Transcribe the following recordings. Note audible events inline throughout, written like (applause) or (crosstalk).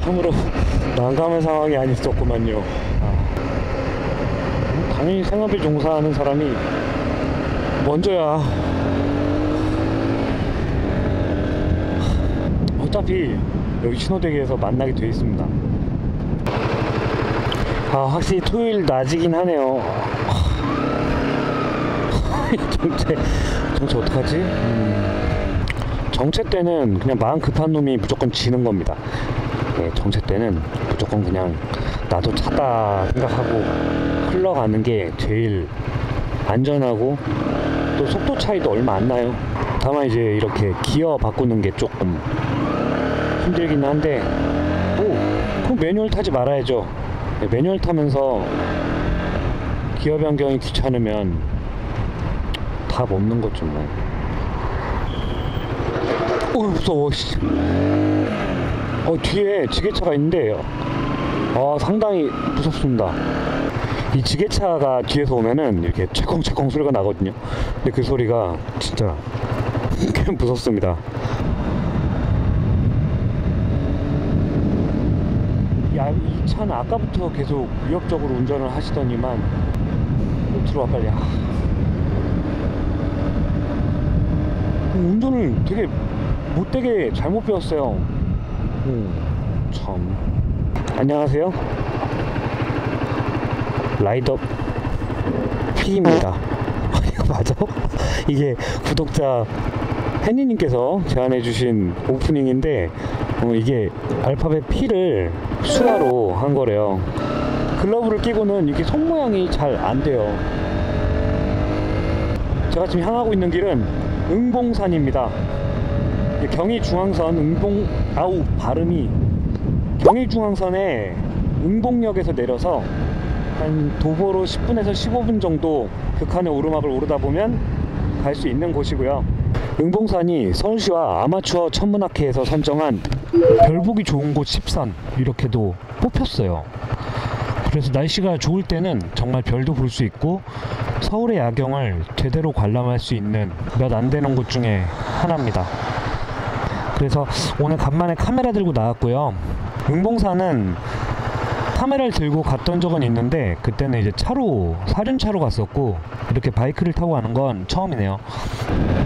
참으로 난감한 상황이 아니었구만요. 아, 당연히 생업에 종사하는 사람이 먼저야. 어차피 여기 신호대기에서 만나게 돼 있습니다. 아 확실히 토요일 낮이긴 하네요. (laughs) 정체 정체 어떡하지? 음, 정체 때는 그냥 마음 급한 놈이 무조건 지는 겁니다. 네, 정체 때는 무조건 그냥 나도 차다 생각하고 흘러가는 게 제일 안전하고 또 속도 차이도 얼마 안 나요. 다만 이제 이렇게 기어 바꾸는 게 조금 힘들긴 한데 뭐 그럼 매뉴얼 타지 말아야죠. 네, 매뉴얼 타면서 기어 변경이 귀찮으면 답 없는 거죠 뭐. 어 무서워. 씨. 어 뒤에 지게차가 있는데 아 상당히 무섭습니다. 이 지게차가 뒤에서 오면은 이렇게 채컹채컹 소리가 나거든요. 근데 그 소리가 진짜 (laughs) 꽤 무섭습니다. 야, 이 차는 아까부터 계속 위협적으로 운전을 하시더니만 어, 들어와 빨리. 운전을 되게 못되게 잘못 배웠어요. 음, 참. 안녕하세요. 라이더 P입니다. (laughs) 이거 맞아? (laughs) 이게 구독자 혜니님께서 제안해주신 오프닝인데 어, 이게 알파벳 P를 수화로 한 거래요. 글러브를 끼고는 이게 손 모양이 잘 안 돼요. 제가 지금 향하고 있는 길은 응봉산입니다. 경의중앙선 응봉 아우 발음이 경의중앙선에 응봉역에서 내려서 한 도보로 10분에서 15분 정도 극한의 오르막을 오르다 보면 갈 수 있는 곳이고요. 응봉산이 서울시와 아마추어 천문학회에서 선정한 별보기 좋은 곳 10선 이렇게도 뽑혔어요. 그래서 날씨가 좋을 때는 정말 별도 볼 수 있고 서울의 야경을 제대로 관람할 수 있는 몇 안 되는 곳 중에 하나입니다. 그래서 오늘 간만에 카메라 들고 나왔고요. 응봉산은 카메라를 들고 갔던 적은 있는데 그때는 이제 차로 사륜차로 갔었고 이렇게 바이크를 타고 가는 건 처음이네요.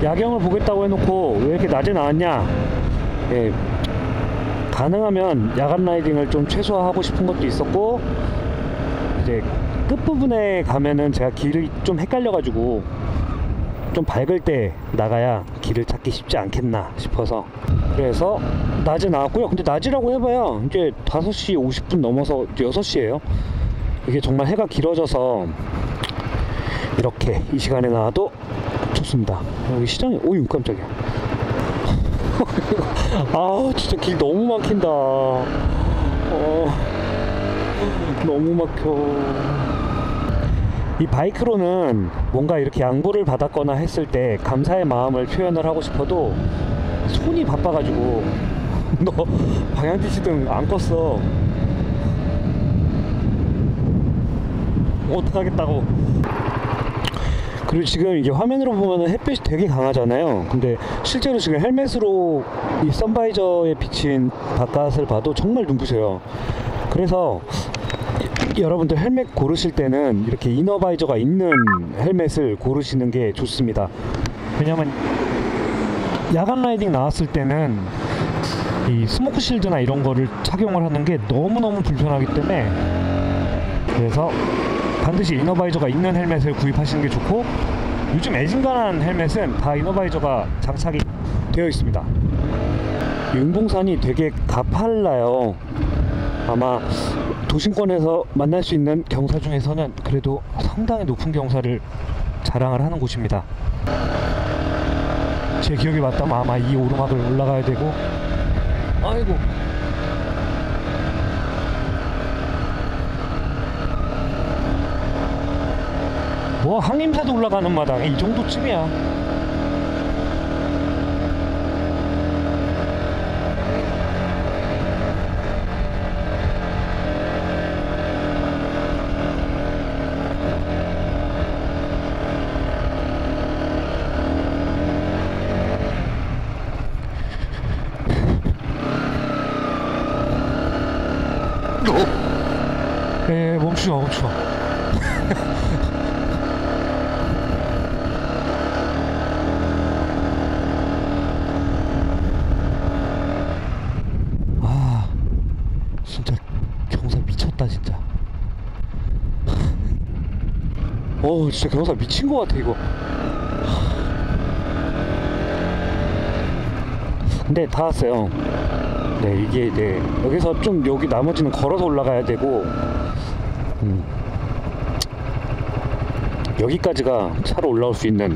야경을 보겠다고 해놓고 왜 이렇게 낮에 나왔냐? 예, 가능하면 야간 라이딩을 좀 최소화하고 싶은 것도 있었고 이제 끝부분에 가면은 제가 길이 좀 헷갈려 가지고 좀 밝을 때 나가야 길을 찾기 쉽지 않겠나 싶어서. 그래서 낮에 나왔고요. 근데 낮이라고 해봐야 이제 5시 50분 넘어서 이제 6시에요. 이게 정말 해가 길어져서 이렇게 이 시간에 나와도 좋습니다. 여기 시장이 오유 깜짝이야. (laughs) 아 진짜 길 너무 막힌다. 어, 너무 막혀 이 바이크로는 뭔가 이렇게 양보를 받았거나 했을 때 감사의 마음을 표현을 하고 싶어도 손이 바빠가지고 (laughs) 너 방향 지시등 안 껐어. 어떡하겠다고. 그리고 지금 이게 화면으로 보면 햇빛이 되게 강하잖아요. 근데 실제로 지금 헬멧으로 이 선바이저에 비친 바깥을 봐도 정말 눈부셔요. 그래서 여러분들 헬멧 고르실 때는 이렇게 이너바이저가 있는 헬멧을 고르시는 게 좋습니다. 왜냐면 야간 라이딩 나왔을 때는 이 스모크 실드나 이런 거를 착용을 하는 게 너무너무 불편하기 때문에 그래서 반드시 이너바이저가 있는 헬멧을 구입하시는 게 좋고 요즘 애진간한 헬멧은 다 이너바이저가 장착이 되어 있습니다. 윤봉산이 되게 가팔라요. 아마 도심권에서 만날 수 있는 경사 중에서는 그래도 상당히 높은 경사를 자랑을 하는 곳입니다. 제 기억이 맞다면 아마 이 오르막을 올라가야 되고. 아이고. 뭐 항림사도 올라가는 마당. 이 정도쯤이야 마 멈추지 마. (laughs) 아 진짜 경사 미쳤다 진짜. (laughs) 어 진짜 경사 미친 것 같아 이거. (laughs) 근데 다 왔어요. 네 이게 네. 여기서 좀 여기 나머지는 걸어서 올라가야 되고 음, 여기까지가 차로 올라올 수 있는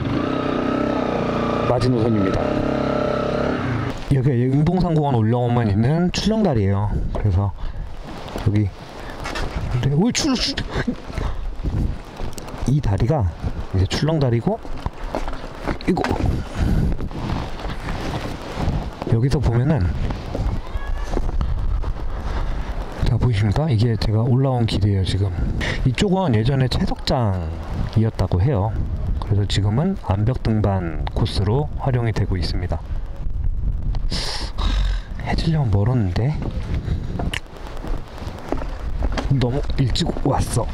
마지노선입니다. 여기가 응봉산 공원 올라오면 있는 출렁다리예요. 그래서 여기 네, 오, 출, 출, 이 다리가 이제 출렁다리고 이거 여기서 보면은 자 보이십니까? 이게 제가 올라온 길이에요 지금. 이쪽은 예전에 채석장이었다고 해요. 그래서 지금은 암벽 등반 코스로 활용이 되고 있습니다. 하, 해질녘 멀었는데? 너무 일찍 왔어.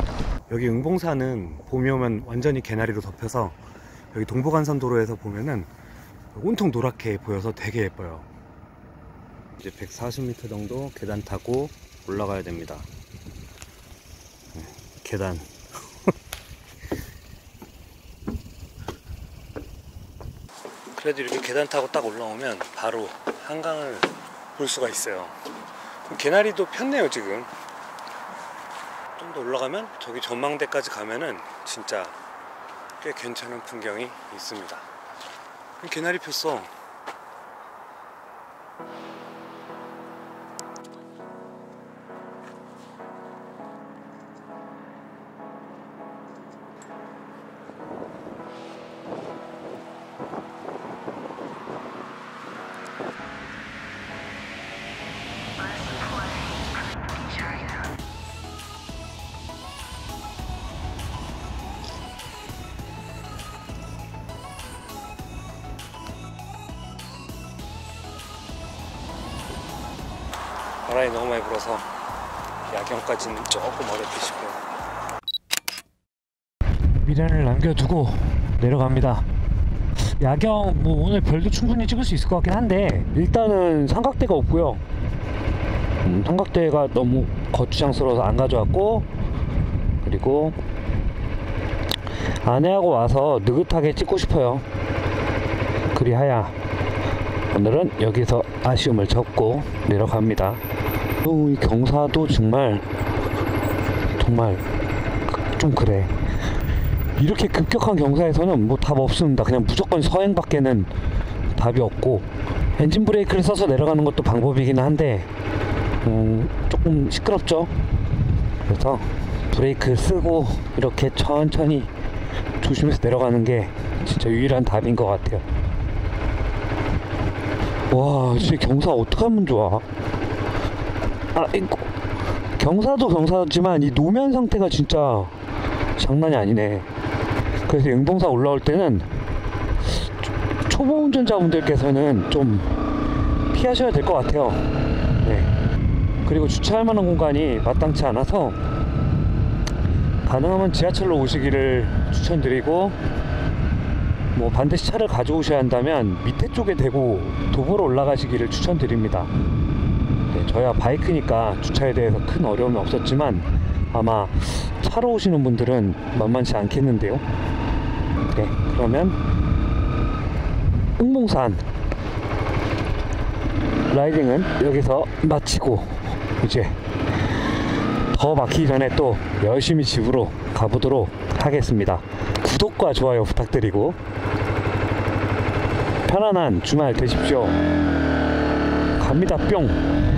여기 응봉산은 봄이 오면 완전히 개나리로 덮여서 여기 동부간선 도로에서 보면은 온통 노랗게 보여서 되게 예뻐요. 이제 140m 정도 계단 타고 올라가야 됩니다. 네, 계단. (laughs) 그래도 이렇게 계단 타고 딱 올라오면 바로 한강을 볼 수가 있어요. 개나리도 폈네요 지금. 좀 더 올라가면 저기 전망대까지 가면은 진짜 꽤 괜찮은 풍경이 있습니다. 개나리 폈어 바람이 너무 많이 불어서 야경까지는 조금 어렵게 싶어요 미련을 남겨두고 내려갑니다 야경 뭐 오늘 별도 충분히 찍을 수 있을 것 같긴 한데 일단은 삼각대가 없고요 음, 삼각대가 너무 거추장스러워서 안 가져왔고 그리고 아내하고 와서 느긋하게 찍고 싶어요 그리하여 오늘은 여기서 아쉬움을 접고 내려갑니다. 어, 이 경사도 정말 정말 좀 그래. 이렇게 급격한 경사에서는 뭐 답 없습니다. 그냥 무조건 서행밖에는 답이 없고 엔진 브레이크를 써서 내려가는 것도 방법이긴 한데 음, 조금 시끄럽죠. 그래서 브레이크 쓰고 이렇게 천천히 조심해서 내려가는 게 진짜 유일한 답인 것 같아요. 와, 진짜 경사 어떡하면 좋아. 아, 이거 경사도 경사지만 이 노면 상태가 진짜 장난이 아니네. 그래서 영봉사 올라올 때는 초- 초보 운전자분들께서는 좀 피하셔야 될 것 같아요. 네. 그리고 주차할 만한 공간이 마땅치 않아서 가능하면 지하철로 오시기를 추천드리고 뭐 반드시 차를 가져오셔야 한다면 밑에 쪽에 대고 도보로 올라가시기를 추천드립니다. 네, 저야 바이크니까 주차에 대해서 큰 어려움이 없었지만 아마 차로 오시는 분들은 만만치 않겠는데요. 네, 그러면 응봉산 라이딩은 여기서 마치고 이제 더 막히기 전에 또 열심히 집으로 가보도록 하겠습니다. 구독과 좋아요 부탁드리고 편안한 주말 되십시오. 갑니다 뿅.